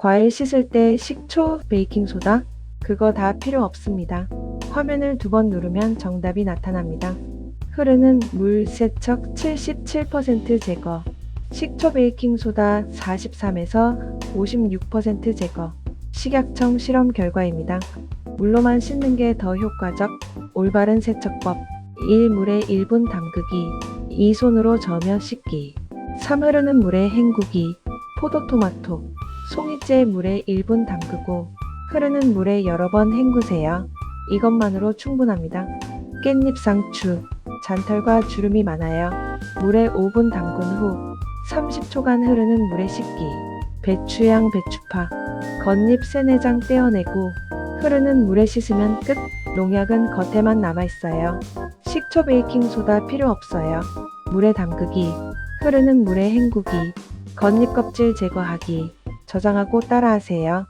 과일 씻을 때 식초, 베이킹소다? 그거 다 필요 없습니다. 화면을 두 번 누르면 정답이 나타납니다. 흐르는 물 세척 77% 제거. 식초 베이킹소다 43에서 56% 제거. 식약청 실험 결과입니다. 물로만 씻는 게 더 효과적. 올바른 세척법. 1. 물에 1분 담그기. 2. 손으로 저며 씻기. 3. 흐르는 물에 헹구기. 포도토마토. 송이째 물에 1분 담그고 흐르는 물에 여러 번 헹구세요. 이것만으로 충분합니다. 깻잎 상추. 잔털과 주름이 많아요. 물에 5분 담근 후 30초간 흐르는 물에 씻기. 배추향 배추파. 겉잎 세네장 떼어내고 흐르는 물에 씻으면 끝. 농약은 겉에만 남아있어요. 식초 베이킹소다 필요 없어요. 물에 담그기. 흐르는 물에 헹구기. 겉잎 껍질 제거하기. 저장하고 따라하세요.